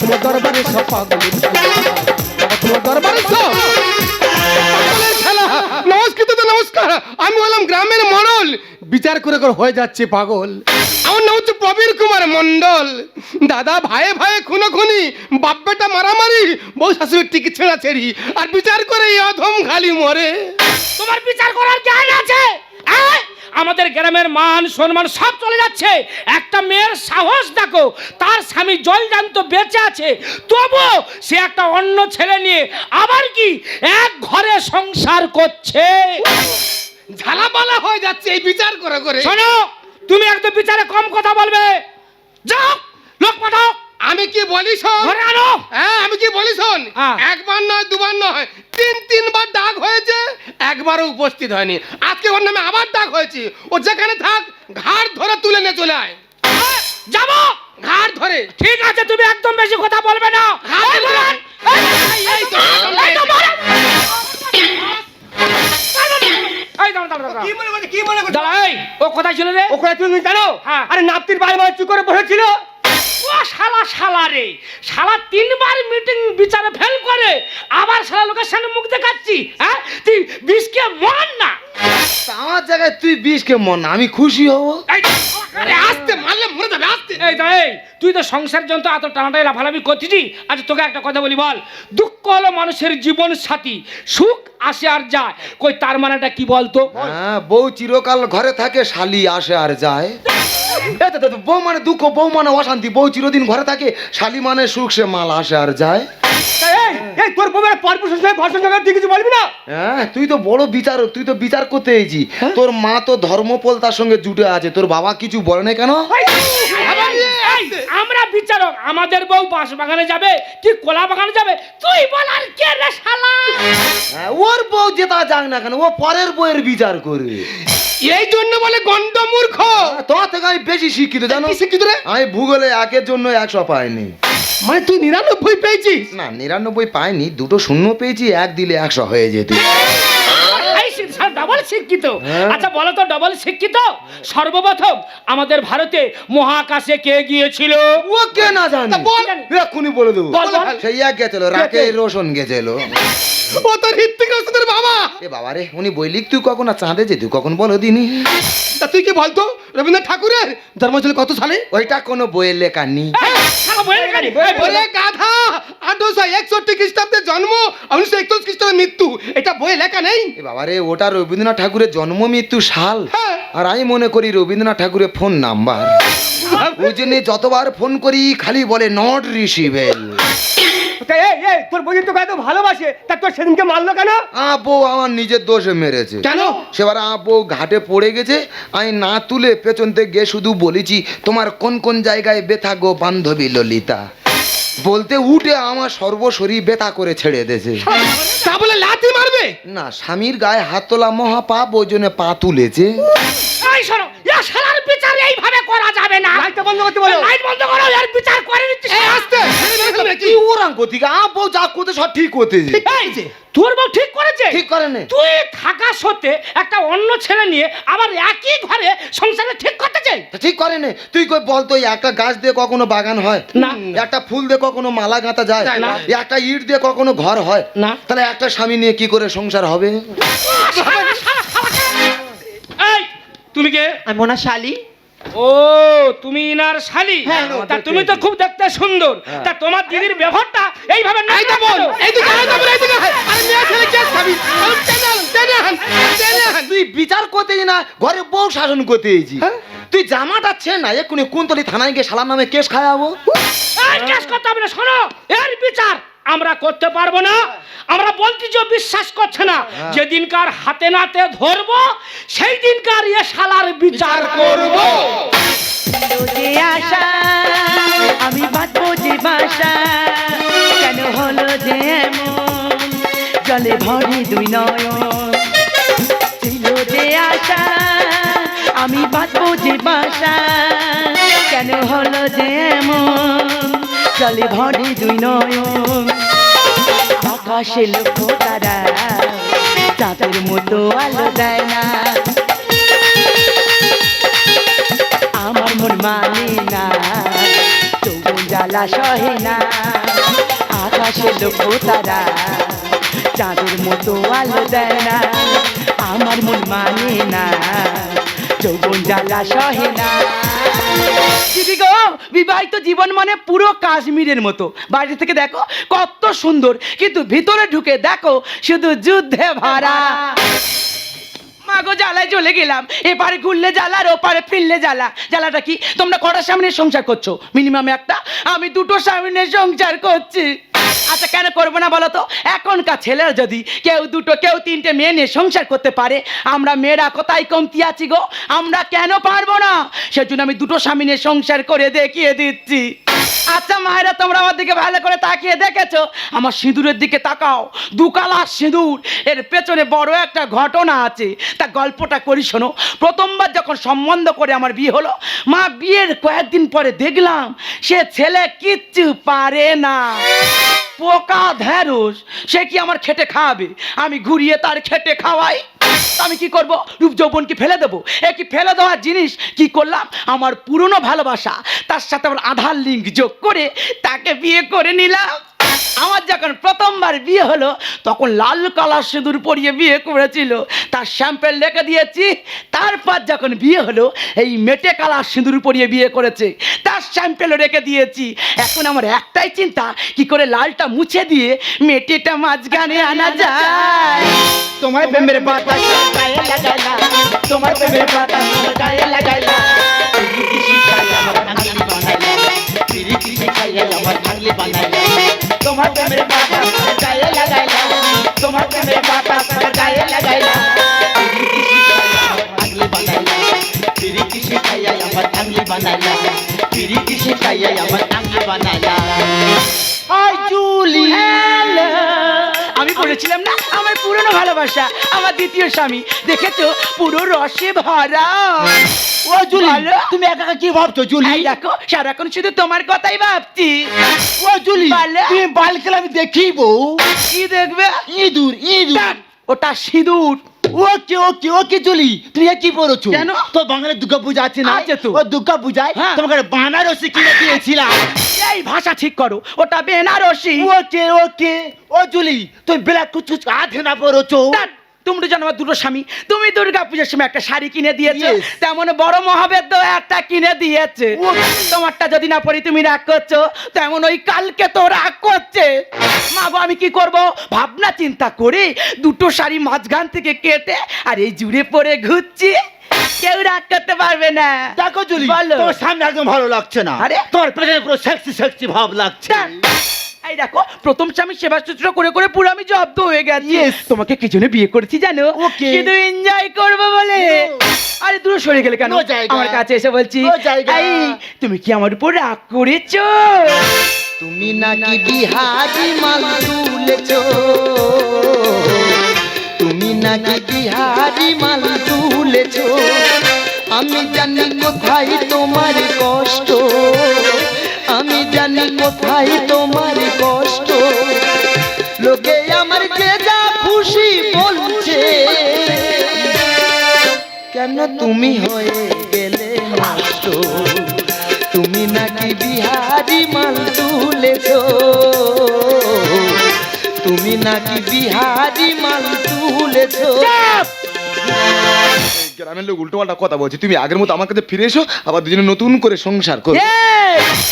তোমার দরবারে সব পাগলের তোমার দরবারে সব পাগলের নমস্কার আমি হলাম গ্রামের মডল বিচার করে করে হয়ে যাচ্ছে পাগল। আমার নাম হচ্ছে প্রবীর কুমার মন্ডল দাদা ভাইয়ে ভাইয়ে খুনো খুনি, বাপ বেটা মারামারি, বউ শাশুড়ির টিকি ছেঁড়া ছেড়ি, আর বিচার করে এই অধম খালি মরে। তোমার বিচার করার জ্ঞান আছে? হ্যাঁ? আমাদের গ্রামের মান সম্মান সব চলে যাচ্ছে। একটা মেয়ের সাহস দেখো তার স্বামী জলজান্ত বেঁচে আছে তবু সে একটা অন্য ছেলে নিয়ে আবার কি এক ঘরে সংসার করছে। ঝালাপালা হয়ে যাচ্ছে এই বিচার করে করে। শোনো তুমি একদম বিচারে কম কথা বলবে। যাও লোক পাঠাও। আমি কি বলি শোন ঘরে আনো হ্যাঁ আমি কি বলি শোন হ্যাঁ। একবার নয় দুবার নয় তিন তিনবার ডাক হয়েছে একবারও উপস্থিত হয়নি আজকে ওর নামে আবার ডাক হয়েছে ও যেখানে থাক ঘাড় ধরে তুলে নিয়ে চলে আয় হ্যাঁ, যাব ঘাড় ধরে ঠিক আছে তুমি একদম বেশি কথা বলবে না। কি মনে কি মনে ও কোথায় ছিল রে ও ওখানে তুমি জানো হ্যাঁ। আরে নাপতির বাইরে চুপ করে বসেছিল ও শালা শালা রে। শালা তিনবার মিটিং বিচারে ফেল করে, আবার শালা লোকের সামনে মুখ দেখাচ্ছি হ্যাঁ? তুই বিষকে মন না। আমার জায়গায় তুই বিষ কে মন আমি খুশি হব। আস্তে মারলে মরে যাবে আস্তে। এই দা এই তুই তো সংসার জন্য এত টানাটাই লাফালাফি করছিস আচ্ছা তোকে একটা কথা বলি বল। দুঃখ হলো মানুষের জীবন সাথী সুখ আসে আর যায়। কই তার মানেটা কি বলতো? হ্যাঁ বউ চিরকাল ঘরে থাকে শালি আসে আর যায়। বউ মানে দুঃখ বউ মানে অশান্তি। বউ চিরদিন ঘরে থাকে শালি মানে সুখ সে মাল আসে আর যায়। এই এই তোর বউয়ের পরপুরুষের সঙ্গে ভাষণ জগৎ তুই কিছু বলবি না? হ্যাঁ তুই তো বড় বিচারক তুই তো বিচার করতে এসেছি তোর মা তো ধর্মপল তার সঙ্গে জুটে আছে তোর বাবা কিছু বলে না কেন? আমরা বিচারক আমাদের বউ বাঁশ বাগানে যাবে কি কলা বাগানে যাবে তুই বল আর কে রে শালা? হ্যাঁ, ওর বউ যেটা যাক না কেন ও পরের বউয়ের বিচার করবে। এই জন্য বলে গন্ড মূর্খ। তোমার থেকে আমি বেশি শিক্ষিত জানো? শিক্ষিত রে? আমি ভূগোলে একের জন্য একশো পাইনি। মানে তুই নিরানব্বই পেয়েছিস? না, নিরানব্বই পাইনি, দুটো শূন্য পেয়েছি, এক দিলে একশো হয়ে যেত। শিক্ষিত। হ্যাঁ। আচ্ছা বলো তো ডবল শিক্ষিত? সর্বপ্রথম আমাদের ভারতে মহাকাশে কে গিয়েছিল? ও কে না জানি? তা বল। এক্ষুনি বলে দেবো। সেই এক গেছিল রাকে রোশন গেছিল। ও তোর হৃত্বিক রোশনের বাবা। এ বাবা রে উনি বই লিখতু কখন আর চাঁদে যেতু কখন বলো দিনি? তা তুই কি বলতো? রবীন্দ্রনাথ ঠাকুরের জন্ম ছিল কত সালে? ওইটা কোনো বইয়ের লেখা নি শালা বইয়ের বইয়ের ওরে গাধা আঠারোশো একষট্টি খ্রিস্টাব্দে উনিশশো একচল্লিশ খ্রিস্টাব্দে মৃত্যু। এটা বইয়ে লেখা নেই। এ বাবা রে ওটা রবীন্দ্রনাথ ঠাকুরের জন্ম মৃত্যু সাল। হ্যাঁ। আর আমি মনে করি রবীন্দ্রনাথ ঠাকুরের ফোন নাম্বার। ওই জন্য যতবার ফোন করি খালি বলে নট রিসিভেল। এই এই তোর বই তো এত ভালোবাসে তা তোর সেদিনকে মারলো কেন? আপো আমার নিজের দোষে মেরেছে। কেন? সেবার আপো ঘাটে পড়ে গেছে আমি না তুলে পেছন থেকে শুধু বলেছি তোমার কোন কোন জায়গায় ব্যথা গো বান্ধবী ললিতা? বলতে উঠে আমার সর্বশরী বেতা করে ছেড়ে দিয়েছে। তা বলে লাথি মারবে? না স্বামীর গায়ে হাত তোলা মহাপাপ ওই জন্য পা তুলেছে। এই শোনো ইয়া শালার বিচার এইভাবে করা যাবে না। লাইটটা বন্ধ করতে বলো। লাইট বন্ধ করো এর বিচার করে নিচ্ছি। এই আস্তে। কি ওরাং কোথিকা আপো যা করতে সব ঠিক করতেছে এই যে তোর বউ ঠিক করেছে? ঠিক করে নে। তুই থাকা সত্ত্বে একটা অন্য ছেলে নিয়ে আবার একই ঘরে সংসারে ঠিক করতে চাই ঠিক করে নে। তুই কই বলতো এই একটা গাছ দিয়ে কখনো বাগান হয়? না। একটা ফুল দিয়ে কখনো মালা গাঁথা যায়? যায় না। একটা ইট দিয়ে কখনো ঘর হয়? না। তাহলে একটা স্বামী নিয়ে কি করে সংসার হবে? এই তুমি কে? আমি ওনার শালি ও তুমি ইনার শালি? হ্যাঁ, তা তুমি তো খুব দেখতে সুন্দর। তা তোমার দিদির ব্যবহারটা এইভাবে না এইটা বল এইদিকে আয়, তারপরে এইদিকে আয়। আরে মেয়ে ছেলে কেস খাবি তুই বিচার করতেই না ঘরে বউ শাসন করতে এসেছি তুই জামাটা ছে না এক্ষুনি কুন্তলি থানায় গিয়ে শালার নামে কেস খাওয়াবো। এই কেস করতে হবে না শোনো এর বিচার। আমরা করতে পারব না। আমরা বলছি যে বিশ্বাস করছে না। যেদিনকার হাতে নাতে ধরবো সেই দিনকার ইয়ে শালার বিচার করব। যে আশা আমি বাঁচবো যে বাসা। কেন হলো যে জলে ভরে দুই নয়ন। ছিল যে আশা আমি বাঁচবো যে বাসা। কেন হলো যে এমন? জলে ভরে দুই নয়ন। আকাশে লক্ষ্য তারা। চাঁদের মতো আলো দেয় না। আমার মন মানে না, তবু জ্বালা সহে না। আকাশে লক্ষ্য তারা, চাঁদের মতো আলো দেয় না। আমার মন মানে না যৌবন জ্বালা সহে না। দিদি গো, বিবাহিত জীবন মানে পুরো কাশ্মীরের মতো। বাইরে থেকে দেখো, কত সুন্দর, কিন্তু ভিতরে ঢুকে দেখো, শুধু যুদ্ধে ভাড়া মাগো জ্বালায় চলে গেলাম। এপারে ঘুরলে জ্বালা, আর ওপারে ফিরলে জ্বালা। জ্বালাটা কি? তোমরা কটার সামনে সংসার করছ? মিনিমাম একটা। আমি দুটো সামনে সংসার করছি। আচ্ছা কেন করব না বলো তো? এখনকার ছেলেরা যদি কেউ দুটো, কেউ তিনটে মেয়ে নিয়ে সংসার করতে পারে, আমরা মেয়েরা কোথায় কমতি আছি গো? আমরা কেন পারব না? সেজন্য আমি দুটো স্বামী নিয়ে সংসার করে দেখিয়ে দিচ্ছি। আচ্ছা মায়েরা, তোমরা আমার দিকে ভালো করে তাকিয়ে দেখেছ? আমার সিঁদুরের দিকে তাকাও। দুকালা সিঁদুর। এর পেছনে বড় একটা ঘটনা আছে। তা গল্পটা করি, শোনো। প্রথমবার যখন সম্বন্ধ করে আমার বিয়ে হলো, মা বিয়ের কয়েকদিন পরে দেখলাম, সে ছেলে কিচ্ছু পারে না। পোকা ধ্যারুস সে কি আমার খেটে খাওয়াবে আমি ঘুরিয়ে তার খেটে খাওয়াই। আমি কি করব? রূপ যৌবনকে ফেলে দেবো? এ কি ফেলে দেওয়ার জিনিস? কি করলাম? আমার পুরনো ভালোবাসা, তার সাথে আমার আধার লিঙ্ক যোগ করে তাকে বিয়ে করে নিলাম। আমার যখন প্রথমবার বিয়ে হলো তখন লাল কালার সিঁদুর পরিয়ে বিয়ে করেছিল। তার স্যাম্পেল রেখে দিয়েছি। তারপর যখন বিয়ে হলো এই মেটে কালার সিঁদুর পরিয়ে বিয়ে করেছে। তার স্যাম্পেলও রেখে দিয়েছি। এখন আমার একটাই চিন্তা কি করে লালটা মুছে দিয়ে মেটেটা মাঝখানে আনা যায়? তোমার প্রেমের লাগাইলা তোমার প্রেমের গায়ে লাগাইলা আমার বানাইলা আমার বানাইলা তোমার প্রেমের বাতাস গায়ে লাগাইলা তোমার প্রেমের বাতাস গায়ে লাগাইলা ভাঙলি বানাইলা পিরিতি শিখাই আমার ভাঙলি বানাইলা পিরিতি শিখাই আমার ভাঙলি বানাইলা হাই জুলি। বলেছিলাম না? আমার পুরনো ভালোবাসা আমার দ্বিতীয় স্বামী। দেখেছ? পুরো রসে ভরা। ও জুলি তুমি একা একা কি ভাবছ জুলি? দেখো সারাক্ষণ শুধু তোমার কথাই ভাবছি। ও জুলি তুমি তুমি খেলে আমি দেখি বউ কি দেখবে? ইঁদুর ইঁদুর। ওটা সিঁদুর। Okay okay okay Julie? তুমি কি পড়ছো? কেন? তো বাংলা দুর্গা পূজা আছে না? আছে তো। ও দুর্গা পূজায় হ্যাঁ। তোমাকে বানারসি কিনে দিয়েছিলাম। এই ভাষা ঠিক করো ওটা বেনারসি। ওকে ওকে ও জুলি তুমি ব্ল্যাক কুচ আধে না পড়েছো তোমরা জানো আমার দুটো স্বামী। তুমি দুর্গা পুজোর সময় একটা শাড়ি কিনে দিয়েছ তেমন বড় মহাবেদ্য একটা কিনে দিয়েছে। তোমারটা যদি না পরি তুমি রাগ করছ তেমন ওই কালকে তো রাগ করছে। মা আমি কি করব? ভাবনা চিন্তা করে দুটো শাড়ি মাঝখান থেকে কেটে আর এই জুড়ে পরে ঘুরছি। কেউ রাগ করতে পারবে না। দেখো জুলি। তোমার সামনে একদম ভালো লাগছে না। আরে? তোর পেছনে পুরো সেক্সি সেক্সি ভাব লাগছে। এই দেখো প্রথম স্বামী সেবা শুশ্রূষা করে করে পুরো আমি জব্দ হয়ে গেছি। তোমাকে কি জন্য বিয়ে করেছি জানো. শুধু এনজয় করব বলে। আরে দূরে সরে গেলে কেন? আমার কাছে এসে বলছি এই তুমি কি আমার উপর রাগ করেছ? তুমি নাকি বিহারি মাল তুলেছো তুমি নাকি বিহারি মাল তুলেছো আমি জানি কোথায় তোমার কষ্ট। তুমি হয়ে গেলে মালতো। তুমি নাকি বিহারি মাল তুলেছ। তুমি নাকি বিহারি মাল তুলেছ। গ্রামের লোক উল্টো পাল্টা কথা বলছে। তুমি আগের মতো আমার কাছে ফিরে এসো, আবার দুজনে নতুন করে সংসার করো।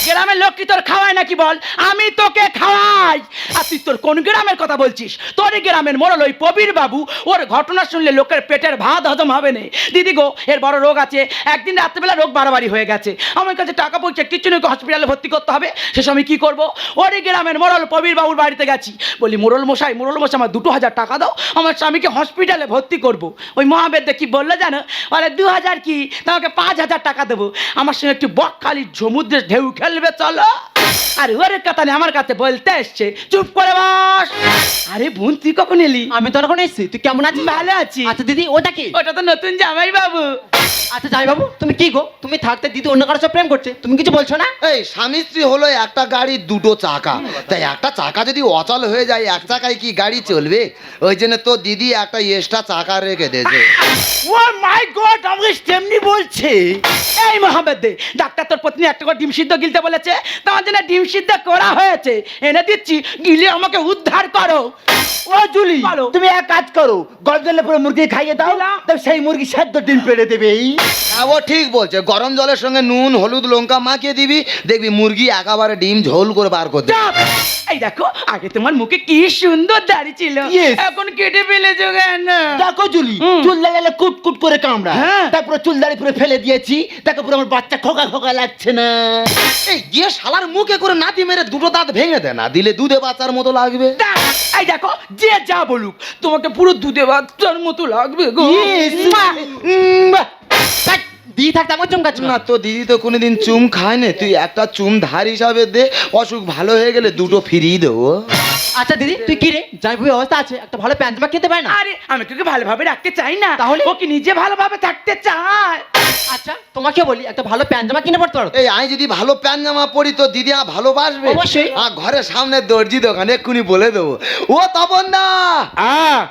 গ্রামের লোক কি তোর খাওয়ায় নাকি বল? আমি তোকে খাওয়াই। আর তুই তোর কোন গ্রামের কথা বলছিস? তোর গ্রামের মোড়ল ওই প্রবীর বাবু, ওর ঘটনা শুনলে লোকের পেটের ভাত হজম হবে না। দিদি গো, এর বড় রোগ আছে। একদিন রাত্রেবেলা রোগ বাড়াবাড়ি হয়ে গেছে। আমার কাছে টাকা পয়সা কিচ্ছু নেই হসপিটালে ভর্তি করতে হবে। সে আমি কি করব? ওর গ্রামের মোড়ল প্রবীর বাবুর বাড়িতে গেছি। বলি মোড়ল মশাই মোড়ল মশাই আমার দুটো হাজার টাকা দাও। আমার স্বামীকে হসপিটালে ভর্তি করব। ওই মহাবেদ্য কি বলল জানো? বলে দু হাজার কি? তোমাকে পাঁচ হাজার টাকা দেবো। আমার সঙ্গে একটু বকখালি সমুদ্রের ঢেউ খেলবে চলো। আর ওর কথা আমার কাছে বলতে এসছে চুপ করে বস। আরে বোন তুই কখন এলি? আমি তো এখন এসছি তুই কেমন আছিস? ভালো আছি। আচ্ছা দিদি ওটা কি ওটা তো নতুন জামাই বাবু আচ্ছা যাই বাবু তুমি কি গো? তুমি থাকতে দিদি অন্য কারোর সাথে প্রেম করছে? তুমি কিছু বলছো না? এই স্বামী স্ত্রী হলো একটা গাড়ির দুটো চাকা। তাই একটা চাকা যদি অচল হয়ে যায় এক চাকায় কি গাড়ি চলবে? ওই জন্য তো দিদি একটা এক্সট্রা চাকা রেখে দিয়েছে। ও মাই গড আমাকে তেমনি বলছে। এই মোহাম্মদ দে ডাক্তার তোর পত্নী একটা করে ডিম সিদ্ধ গিলতে বলেছে। তোমার জন্য ডিম সিদ্ধ করা হয়েছে। এনে দিচ্ছি গিলে আমাকে উদ্ধার করো। ও জুলি তুমি এক কাজ করো জলে পুরো মুরগি খাইয়ে দাও সেই মুরগি সেদ্ধ ডিম পেড়ে দেবে। এই হ্যাঁ ও ঠিক বলছে। গরম জলের সঙ্গে নুন হলুদ লঙ্কা মাখিয়ে দিবি দেখবি মুরগি একেবারে ডিম ঝোল করে বার করে এই দেখো আগে তোমার মুখে কি সুন্দর দাড়ি ছিল। এখন কেটে ফেলেছো কেন? দেখো জুলি চুল লাগালে কুট কুট করে কামড়া। হ্যাঁ। তারপরে চুল দাড়ি পুরো ফেলে দিয়েছি। দেখো পুরো আমার বাচ্চা খোকা খোকা লাগছে না। এই গিয়ে শালার মুখে করে নাতি মেরে দুটো দাঁত ভেঙে দে না দিলে দুধে বাচ্চার মতো লাগবে। এই দেখো যে যা বলুক তোমাকে পুরো দুধে বাচ্চার মতো লাগবে গো। দিয়ে থাকতে আমার চমকাচ্ছ না। তো দিদি তো কোনোদিন চুম খায় না। তুই একটা চুম ধার হিসাবে দে অসুখ ভালো হয়ে গেলে দুটো ফিরিয়ে দেবো। আচ্ছা দিদি তুই কি রে? যাই বই অবস্থা আছে একটা ভালো প্যান্ট জামা কিনতে পারে না? আরে আমি তোকে ভালোভাবে রাখতে চাই না। তাহলে? ও কি নিজে ভালোভাবে থাকতে চায়? আচ্ছা তোমাকে বলি একটা ভালো প্যান্ট জামা কিনে পড়তে পারো এই আমি যদি ভালো প্যান্ট জামা পরি তো দিদি আ ভালোবাসবে। অবশ্যই। আর ঘরের সামনে দর্জি দোকানে এক্ষুনি বলে দেবো। ও তপন দা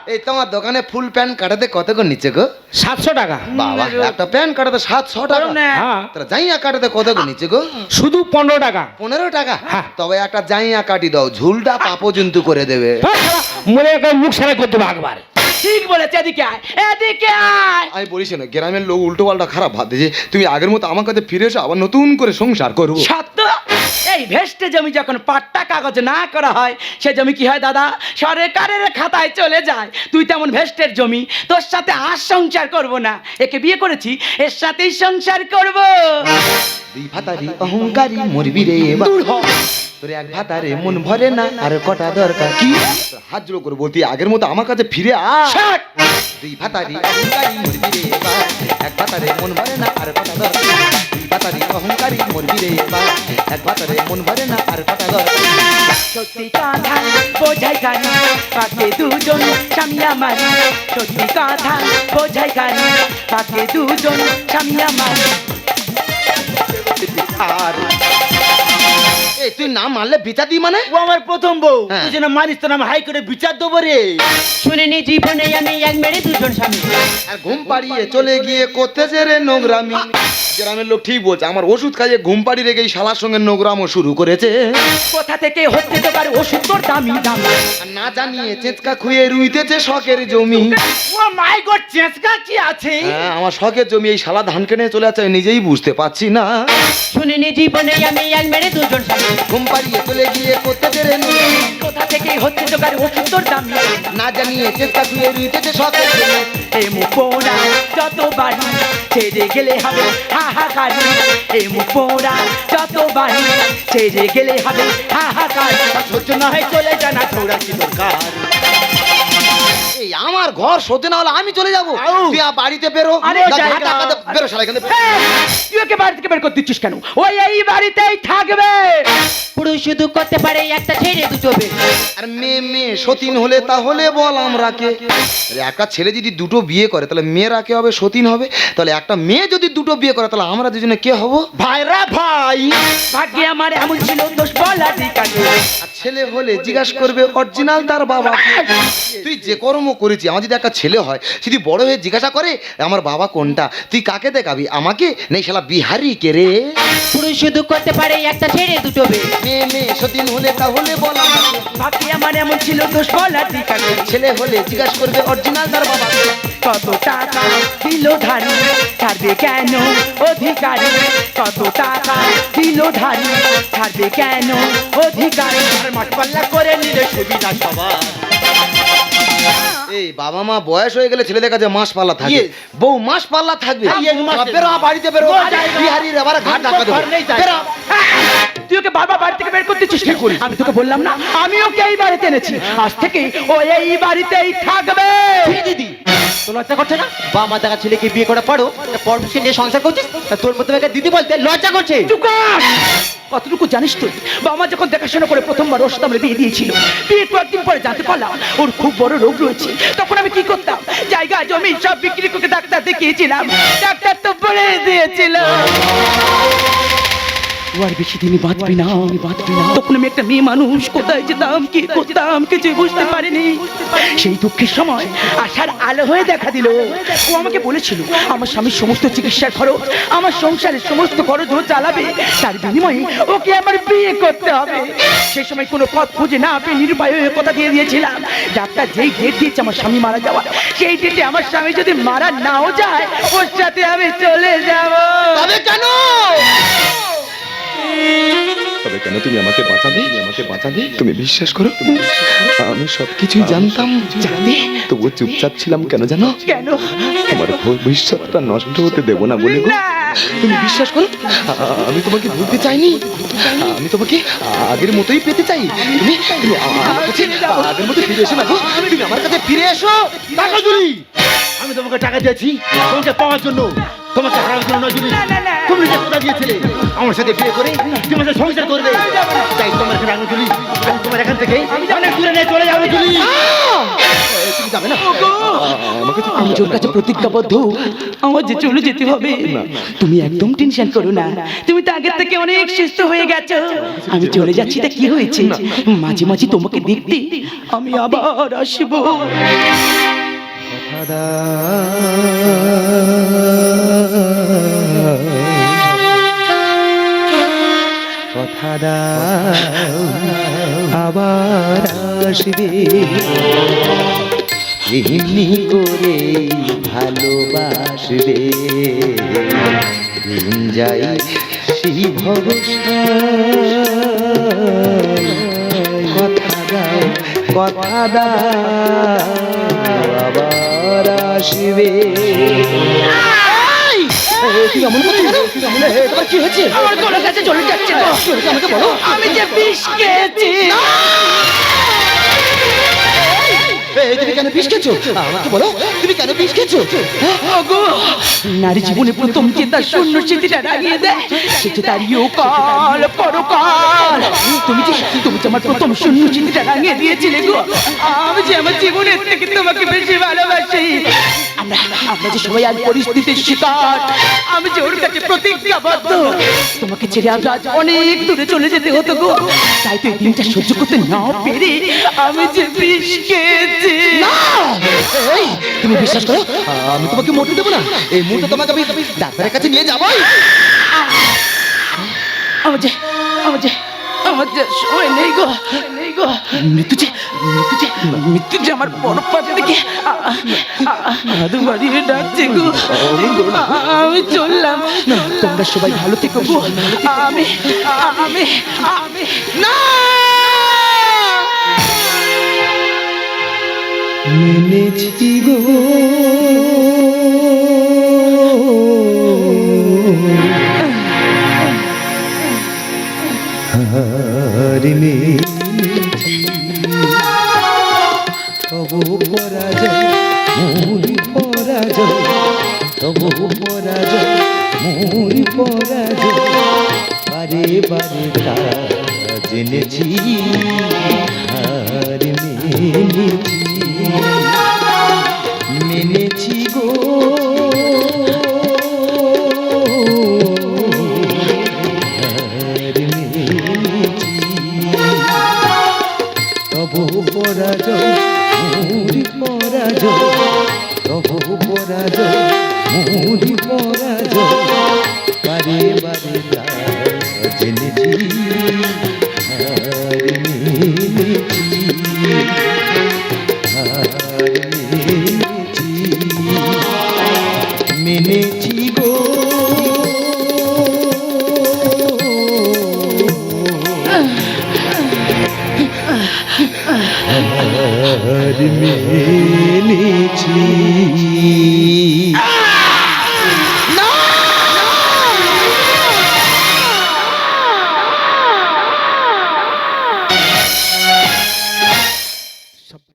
এই তোমার দোকানে ফুল প্যান্ট কাটাতে কত করে নিচ্ছে গো? সাতশো টাকা। বাবা একটা প্যান্ট কাটাতে সাতশো টাকা। হ্যাঁ। জাইয়া কাটাতে কত করে নিচ্ছে গো? শুধু পনেরো টাকা। পনেরো টাকা? হ্যাঁ। তবে একটা জাইয়া কাটি দাও ঝুলটা পাপো জন্তু করে দেবে। ধর শালা, মুখ সারা করতে হবে একবার। ঠিক বলেছে এদিকে আয় এদিকে আয়। আমি বলিস না গ্রামের লোক উল্টো পাল্টা খারাপ ভাবতে যে তুমি আগের মতো আমার কাছে ফিরে এসে আবার নতুন করে সংসার করব সত্য? এই ভেস্টে জমি যখন পাট্টা কাগজ না করা হয় সে জমি কি হয় দাদা? সরকারের খাতায় চলে যায়। তুই তেমন ভেস্টের জমি তোর সাথে আর সংসার করব না। একে বিয়ে করেছি এর সাথেই সংসার করব। দুই ভাতারি অহংকারী মরবি রে এবার তোর এক ভাতারে মন ভরে না আর কটা দরকার? কি? হাত জোড়ো করে বলতি আগের মতো আমার কাছে ফিরে আ! দুই ভাতারি অহংকারী মরবি রে এবার এক ভাতারে মন ভরে না আর কটা দরকার? দুই ভাতারি অহংকারী মরবি রে এবার এক ভাতারে মন ভরে না আর কটা দরকার? সত্যি কথা বোঝাই গানি পাকে দুজন স্বামী আমার। সত্যি কথা বোঝাই গানি পাকে দুজন স্বামী আমার। আর তুই নাম মারলে বিচার দিই মানে? ও আমার প্রথম বউ। হ্যাঁ। তুই যেন মারিস তো আমি হাই করে বিচার দেবো রে। শুনিনি জীবনে আমি এক মেরে দুজন স্বামী। আর ঘুম পাড়িয়ে চলে গিয়ে করতেছে রে নোংরামি? গ্রামের লোক ঠিক বলছে আমার ওষুধ খাইয়ে ঘুম পাড়িয়ে রেখে এই শালার সঙ্গে নোংরামও শুরু করেছে। কোথা থেকে হচ্ছে তো পারে ওষুধ তোর দামি দামি? আর না জানিয়ে চেঁচকা খুঁয়ে রুইতেছে শখের জমি। ও মাই গড চেঁচকা কি আছে? হ্যাঁ আমার শখের জমি এই শালা ধান কেনে চলে যাচ্ছে আমি নিজেই বুঝতে পারছি না। শুনিনি জীবনে আমি এক মেরে দুজন স্বামী। ঘুম পাড়িয়ে চলে গিয়ে করতে পেরে। কোথা থেকে হচ্ছে পারে ওষুধ তোর দামি না জানিয়ে চেষ্টা খুঁয়ে রুইতেছে শখের জমি এ মুপোড়া যত বাড়ি ছেড়ে গেলে হবে হাহাকারি। এ মুপোড়া যত বাড়ি ছেড়ে গেলে হবে হাহাকারি। সহ্য না হয় চলে জানা ছোড়া কি দরকার? এই আমার ঘর সহ্য না হলে আমি চলে যাব। তুই আর বাড়িতে বেরো। বেরো শালা এখান তুই ওকে বাড়ি থেকে বের করে দিচ্ছিস কেন? ওই এই বাড়িতেই থাকবে। পুরুষ শুধু করতে পারে একটা ছেড়ে দুটো আর মেয়ে মেয়ে সতীন হলে তাহলে বল আমরা কে? আরে একটা ছেলে যদি দুটো বিয়ে করে তাহলে মেয়েরা কে হবে সতীন হবে? তাহলে একটা মেয়ে যদি দুটো বিয়ে করে তাহলে আমরা দুজনে কে হব? ভাইরা ভাই। ভাগ্যে আমার এমন ছিল দোষ বলা ছেলে হলে জিজ্ঞাসা করবে অরিজিনাল তার বাবা তুই যে কর্ম করেছি আমার যদি একটা ছেলে হয় যদি বড় হয়ে জিজ্ঞাসা করে আমার বাবা কোনটা? তুই কাকে দেখাবি? আমাকে? নেই শালা বিহারি কে রে। পুরুষ শুধু করতে পারে একটা ছেড়ে দুটো মেয়ে। মেয়ে সতীন হলে তাহলে বল আমাকে আমার এমন ছিল দোষ বলা ছেলে হলে জিজ্ঞাসা করবে অরিজিনাল তার বাবা। কত টাকা দিল ধারি ছাড়বে কেন অধিকারী? কত টাকা দিল ধারি ছাড়বে কেন অধিকারী? মাঠ পাল্লা করে নিলে সুবিধা সবার। এই বাবা মা বয়স হয়ে গেলে ছেলেদের কাছে মাস পাল্লা থাকে বউ মাস পাল্লা থাকবে। বেরো বাড়িতে বেরো। ও জায়গা। বিহারির এবার ঘাট ঢাকা দেবো। বেরো। তুই ওকে বারবার বাড়ি থেকে বের করতে কি করি? আমি তোকে বললাম না আমি ওকে এই বাড়িতে এনেছি। আজ থেকে ও এই বাড়িতেই থাকবে। দিদি। তোর লজ্জা করছে না? বা দেখা ছেলেকে বিয়ে করা পড়ো পরপুষকে নিয়ে সংসার করছিস? তোর মতো একটা দিদি বলতে লজ্জা করছে। কতটুকু জানিস তুই? বাবা যখন দেখাশোনা করে প্রথমবার সাথে আমরা বিয়ে দিয়েছিল বিয়ে কয়েকদিন পরে জানতে পারলাম ওর খুব বড় রোগ রয়েছে। তখন আমি কি করতাম? জায়গা জমি সব বিক্রি করে ডাক্তার দেখিয়েছিলাম। ডাক্তার তো বলে দিয়েছিল। ও আর বেশি দিনই বাঁচবি না, আমি বাঁচবি না। তখন আমি একটা মেয়ে মানুষ, কোথায় যেতাম, কি করতাম কিছু বুঝতে পারিনি। সেই দুঃখের সময় আশার আলো হয়ে দেখা দিল। ও আমাকে বলেছিল, আমার স্বামীর সমস্ত চিকিৎসার খরচ, আমার সংসারের সমস্ত খরচ ও চালাবে। তার বিনিময়ে ওকে আমার বিয়ে করতে হবে। সেই সময় কোনো পথ খুঁজে না পেয়ে নিরুপায় হয়ে কথা দিয়ে দিয়েছিলাম। ডাক্তার যেই ডেট দিয়েছে আমার স্বামী মারা যাওয়া, সেই ডেটে আমার স্বামী যদি মারা নাও যায়, ওর সাথে আমি চলে যাব। তবে কেন? তবে কেন তুমি আমাকে তুমি আমাকে বাঁচাবে তুমি বিশ্বাস করো? আমি সবকিছুই জানতাম। জানি তবুও চুপচাপ ছিলাম কেন জানো? কেন? তোমার ভবিষ্যৎটা নষ্ট হতে দেব না বলে গো। তুমি বিশ্বাস করো? আমি তোমাকে ভুলতে চাইনি। আমি তোমাকে আগের মতোই পেতে চাই। তুমি তুমি আমার কাছে আগের মতো ফিরে এসো না গো। তুমি আমার কাছে ফিরে এসো। টাকা জুড়ি আমি তোমাকে টাকা দিয়েছি। তোমাকে পাওয়ার জন্য। তোমাকে হারানোর জন্য নয়। তুমি। যে কোথা দিয়েছিলে আমার সাথে বিয়ে করে তুমি আমাদের সংসার করবে? তাই তোমার এখানে আনো জুলি আমি তোমার এখান থেকে অনেক দূরে নিয়ে চলে যাব জুলি তুমি যাবে না? কাছে প্রতিজ্ঞাবদ্ধ। আমার যে চলে যেতে হবে। তুমি একদম টেনশন করো না। তুমি তো আগের থেকে অনেক সুস্থ হয়ে গেছো। আমি চলে যাচ্ছি তা কি হয়েছে? মাঝে মাঝে তোমাকে দেখতে আমি আবার আসব। কথা আবার আসবে। এমনি করে ভালোবাসবে। যাই সেই ভরসা কথা দাও কথা দাও, আবার আসবে। তোমার কি হয়েছে? আমার গলার কাছে চলে যাচ্ছে গো। আমাকে বলো। আমি যে বিষ খেয়েছি। তুমি কেন বিষ খেয়েছো? আমাকে বলো তুমি কেন বিষ খেয়েছো? হ্যাঁ? নারী জীবনে প্রথম শূন্য রাগিয়ে দেয়। সে পরকাল। তুমি যে তুমি যে আমার প্রথম শূন্য রাঙিয়ে দিয়েছিলে গো আমি যে আমার জীবনের থেকে তোমাকে বেশি ভালোবাসি। আমরা আমরা যে সবাই আজ পরিস্থিতির শিকার আমি যে ওর কাছে প্রতিজ্ঞাবদ্ধ তোমাকে ছেড়ে আজ আজ অনেক দূরে চলে যেতে হতো গো। তাই তো এই দিনটা সহ্য করতে না পেরে আমি যে বিষ খেয়েছি। এই, তুমি বিশ্বাস করো আমি তোমাকে মরতে দেবো না। এই মুহূর্তে তোমাকে আমি ডাক্তারের কাছে নিয়ে যাবোই। আমার যে আমার যে আমার যে সময় নেই গো। নেই গো। মৃত্যু যে মৃত্যু যে মৃত্যু যে আমার বড় পাশে দেখে হাত বাড়িয়ে ডাকছে গো। আমি চললাম তোমরা সবাই ভালো থেকো আমি আমি না! মেনেছি গো। হার মেনেছি তবু পরাজয়, মূল পরাজয়। তবু পরাজয়, মূল পরাজয়। বারে বারে তা জেনেছি। জেনেছি হার মেনেছি হার মেনেছি গো। হার মেনেছি